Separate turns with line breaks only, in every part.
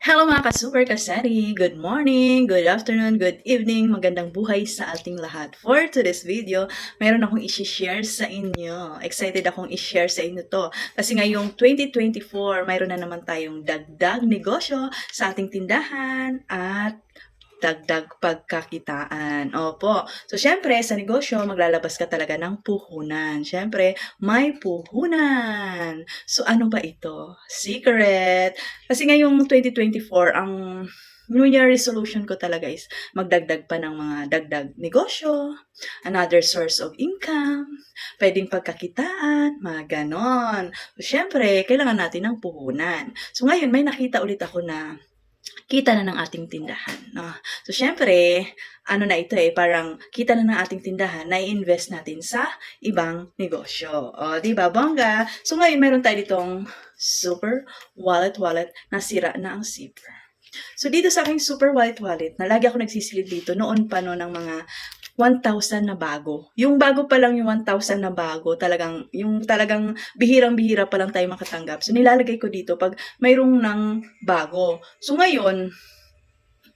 Hello mga ka-super kasari! Good morning, good afternoon, good evening, magandang buhay sa ating lahat. For today's video, mayroon akong i-share sa inyo. Excited akong i-share sa inyo to. Kasi ngayong 2024, mayroon na naman tayong dagdag negosyo sa ating tindahan at dagdag pagkakitaan. Opo. So, syempre, sa negosyo, maglalabas ka talaga ng puhunan. Syempre, may puhunan. So, ano ba ito? Secret. Kasi ngayong 2024, ang New Year resolution ko talaga is magdagdag pa ng mga dagdag negosyo, another source of income, pwedeng pagkakitaan, mga ganon. So, syempre, kailangan natin ng puhunan. So, ngayon, may nakita ulit ako na kita na ng ating tindahan. No? So, syempre, ano na ito eh, parang kita na ng ating tindahan na i-invest natin sa ibang negosyo. O, di ba, bongga? So, ngayon, meron tayo ditong super wallet wallet na sira na ang zipper. So, dito sa aking super wallet wallet, na lagi ako nagsisilid dito, noon pa no ng mga 1,000 na bago. Yung bago pa lang yung 1,000 na bago, talagang, yung talagang bihirang-bihira pa lang tayo makatanggap. So, nilalagay ko dito pag mayroong ng bago. So, ngayon,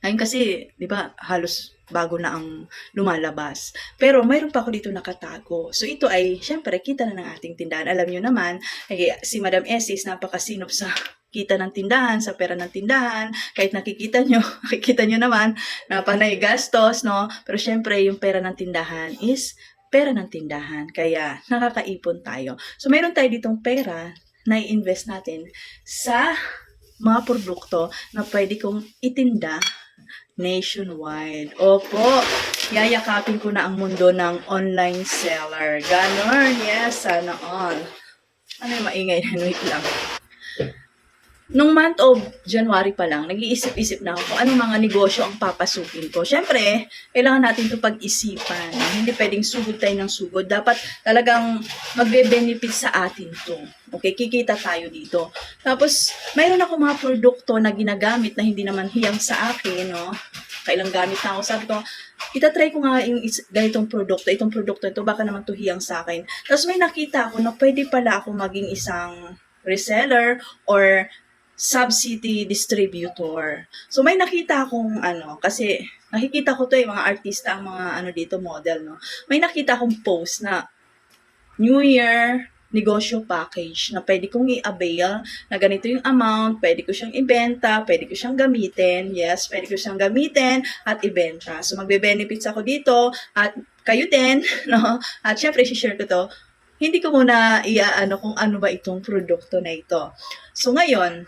ngayon kasi, di ba, halos bago na ang lumalabas. Pero mayroon pa ako dito nakatago. So ito ay, syempre, kita na ng ating tindahan. Alam nyo naman, ay, si Madam Essie napakasinop sa kita ng tindahan, sa pera ng tindahan, kahit nakikita nyo, nakikita nyo naman, na panay gastos, no? Pero syempre, yung pera ng tindahan is pera ng tindahan. Kaya, nakakaipon tayo. So, mayroon tayo ditong pera na i-invest natin sa mga produkto na pwede kong itinda nationwide. Opo, yayakapin ko na ang mundo ng online seller. Ganon, yes, sana all. Ano yung maingay na wait lang. Nung month of January pa lang, nag-iisip-isip na ako kung anong mga negosyo ang papasukin ko. Siyempre, kailangan natin ito pag-isipan. Hindi pwedeng sugod tayo ng sugod. Dapat talagang magbe-benefit sa atin to. Okay, kikita tayo dito. Tapos, mayroon ako mga produkto na ginagamit na hindi naman hiyang sa akin, no? Kailang gamit na ako. Sabi ko, itatry ko nga yung ganitong produkto, itong produkto ito, baka naman to hiyang sa akin. Tapos may nakita ako na pwede pala ako maging isang reseller or subsidy distributor. So may nakita akong ano, kasi nakikita ko to eh, mga artista, mga ano dito, model, no. May nakita akong post na New Year negosyo package na pwede kong i-avail na ganito yung amount, pwede ko siyang ibenta, pwede ko siyang gamitin, yes, pwede ko siyang gamitin at ibenta. So magbe-benefits ako dito at kayo din, no? At syempre, share ko to. Hindi ko muna iaano kung ano ba itong produkto na ito. So ngayon,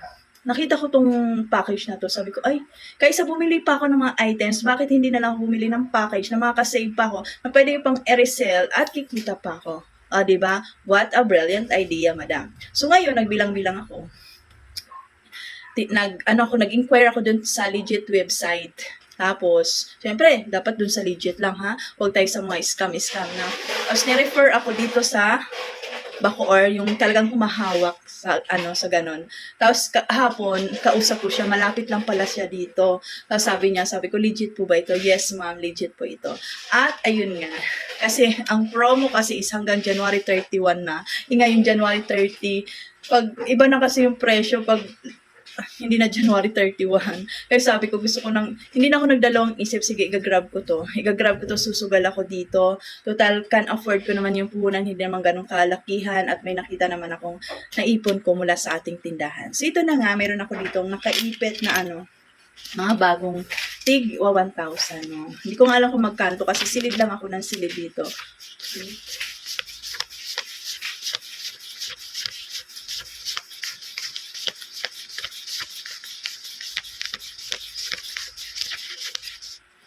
nakita ko tong package na to. Sabi ko, ay, kaysa bumili pa ako ng mga items, bakit hindi na lang ako bumili ng package na makakasave pa ako na pwede pang i-resell at kikita pa ako. Ah, 'di ba? What a brilliant idea, madam. So ngayon nagbilang-bilang ako. Nag ano ako nag-inquire ako dun sa legit website. Tapos, syempre, dapat dun sa legit lang ha. Huwag tayo sa mga scam-scam na. Tapos, ni-refer ako dito sa Bacoor, yung talagang humahawak sa ano sa ganon. Tapos kahapon, kausap ko siya, malapit lang pala siya dito. Tapos sabi niya, sabi ko, legit po ba ito? Yes, ma'am, legit po ito. At ayun nga, kasi ang promo kasi is hanggang January 31 na. E ngayon January 30, pag iba na kasi yung presyo pag hindi na January 31. Kaya sabi ko, gusto ko nang, hindi na ako nagdalawang isip, sige, igagrab ko to. Igagrab ko to, susugal ako dito. Total, can afford ko naman yung puhunan, hindi naman ganun kalakihan at may nakita naman akong naipon ko mula sa ating tindahan. So ito na nga, meron ako ditong nakaipit na ano, mga bagong tig o 1,000. No? Hindi ko nga alam kung magkanto kasi silid lang ako ng silid dito. Okay.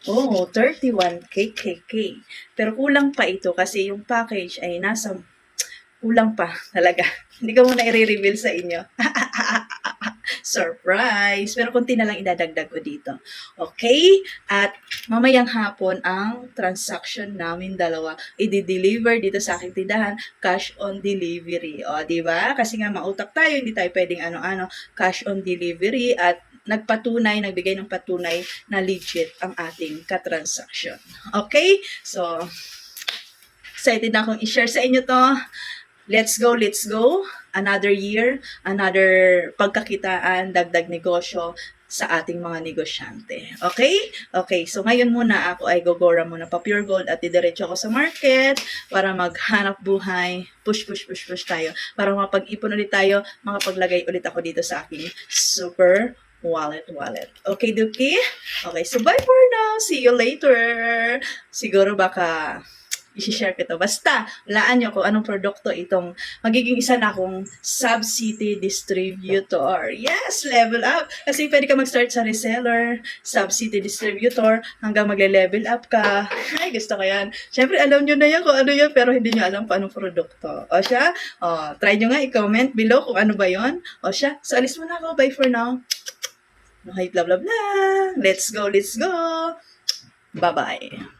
Oh, 31 KKK. Pero kulang pa ito kasi yung package ay nasa kulang pa talaga. Hindi ko muna i-reveal sa inyo. Surprise! Pero konti na lang idadagdag ko dito. Okay? At mamayang hapon ang transaction namin dalawa i-deliver dito sa aking tindahan cash on delivery. O, di ba? Kasi nga mautak tayo, hindi tayo pwedeng ano-ano cash on delivery at nagpatunay, nagbigay ng patunay na legit ang ating katransaction. Okay? So, excited na akong i-share sa inyo to. Let's go, let's go. Another year, another pagkakitaan, dagdag negosyo. sa ating mga negosyante. Okay? Okay, so ngayon muna ako ay gogora muna pa pure gold at didiretso ako sa market para maghanap buhay. Push, push, push, push tayo. Para mapag-ipon ulit tayo, makapaglagay ulit ako dito sa aking super wallet wallet. Okay, Duki? Okay, so bye for now. See you later. Siguro baka i-share ko to. Basta, laan nyo kung anong produkto itong magiging isa na akong sub-city distributor. Yes, level up. Kasi pwede ka mag-start sa reseller, sub-city distributor, hanggang magle-level up ka. Ay, gusto ko yan. Siyempre, alam nyo na yan kung ano yan, pero hindi nyo alam kung anong produkto. O siya, o, try nyo nga i-comment below kung ano ba yon. O siya, so alis muna ako. Bye for now. Okay, blah, blah, blah. Let's go, let's go. Bye-bye.